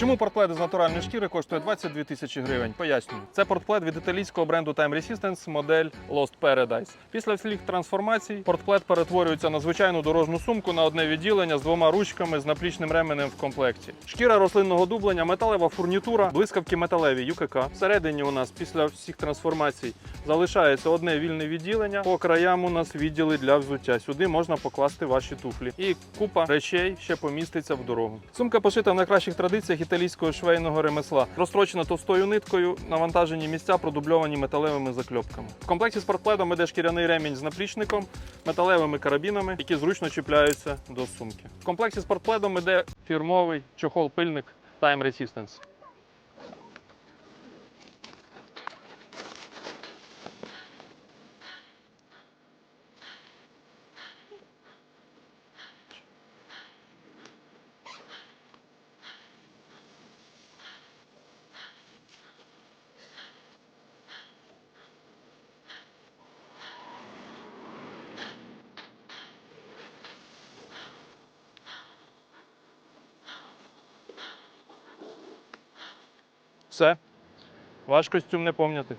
Чому портплет з натуральної шкіри коштує 22 тисячі гривень? Пояснюю. Це портплет від італійського бренду Time Resistance модель Lost Paradise. Після всіх трансформацій портплет перетворюється на звичайну дорожню сумку на одне відділення з двома ручками з наплічним ременем в комплекті. Шкіра рослинного дублення, металева фурнітура, блискавки металеві ЮКК. Всередині у нас після всіх трансформацій залишається одне вільне відділення. По краям у нас відділи для взуття. Сюди можна покласти ваші туфлі. І купа речей ще поміститься в дорогу. Сумка пошита в найкращих традиціях італійського швейного ремесла, розстрочена товстою ниткою, навантажені місця продубльовані металевими закльопками. В комплекті з портпледом іде шкіряний ремінь з наплічником, металевими карабінами, які зручно чіпляються до сумки. В комплекті з портпледом іде фірмовий чохол-пильник Time Resistance. Все. Ваш костюм не помняти.